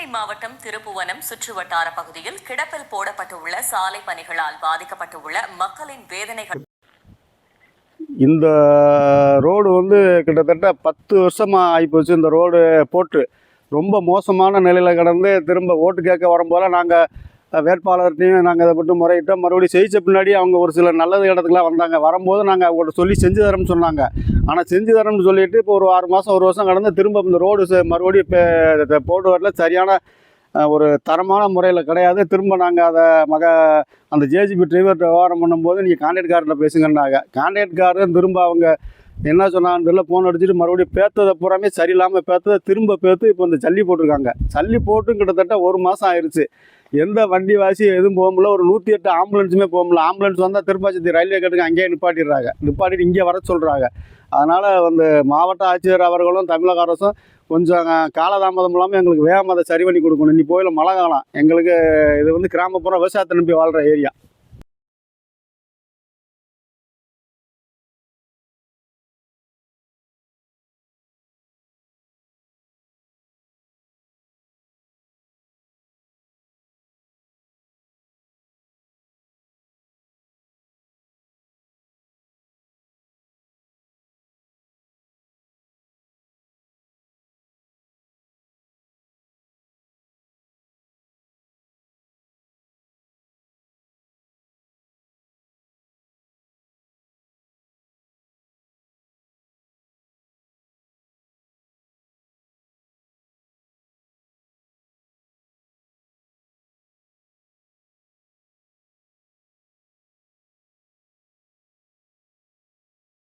சிவகங்கை மாவட்டம் திருப்புவனம் சுற்றுவட்டார பகுதியில் கிடப்பில் போடப்பட்டுள்ள சாலை பணிகளால் பாதிக்கப்பட்டுள்ள மக்களின் வேதனைகள். இந்த ரோடு வந்து கிட்டத்தட்ட பத்து வருஷமாக ஆகிப்போச்சு இந்த ரோடு போட்டு ரொம்ப மோசமான நிலையில் கிடந்து திரும்ப ஓட்டு கேட்க வரும்போது நாங்கள் வேட்பாளர்கிட்டையும் நாங்கள் அதை மட்டும் முறையிட்டோம். மறுபடியும் ஜெயிச்ச பின்னாடி அவங்க ஒரு சில நல்லது இடத்துக்குலாம் வந்தாங்க. வரும்போது நாங்கள் அவங்கள்ட்ட சொல்லி செஞ்சு தரோம்னு சொன்னாங்க. ஆனால் செஞ்சு தரோம்னு சொல்லிட்டு இப்போ ஒரு ஆறு மாதம் ஒரு வருஷம் கடந்து திரும்ப இந்த ரோடு மறுபடியும் இப்போ போட்டு வரல. சரியான ஒரு தரமான முறையில் கிடையாது. திரும்ப நாங்கள் அதை மக அந்த ஜேஜிபி டிரைவர்கிட்ட விவகாரம் பண்ணும்போது நீங்கள் கான்ட்ராக்ட்காரில் பேசுங்கன்னாங்க. கான்ட்ராக்ட்காரர் திரும்ப அவங்க என்ன சொன்னான்னு தெரியல ஃபோன் அடிச்சுட்டு மறுபடியும் பேத்ததை பூராமே சரியில்லாமல் பேத்ததை திரும்ப பேத்து இப்போ இந்த ஜல்லி போட்டிருக்காங்க. ஜல்லி போட்டும் கிட்டத்தட்ட ஒரு மாதம் ஆயிடுச்சு எந்த வண்டி வாசி எதுவும் போக முடியல. ஒரு நூற்றி எட்டு ஆம்புலன்ஸுமே போக முடியல. ஆம்புலன்ஸ் வந்தால் திருப்பாச்சி ரயில்வே கேட்டுக்கு அங்கேயே நிப்பாட்டிடுறாங்க. நிப்பாட்டிட்டு இங்கே வர சொல்கிறாங்க அதனால் வந்து மாவட்ட ஆட்சியர் அவர்களும் தமிழக அரசும் கொஞ்சம் காலதாமதம் இல்லாமல் எங்களுக்கு வேகமாக அதை சரி பண்ணி கொடுக்கணும். இன்னி போயில மழை காலம். எங்களுக்கு இது வந்து கிராமப்புறம் விவசாயத்தை நம்பி வாழ்கிற ஏரியா.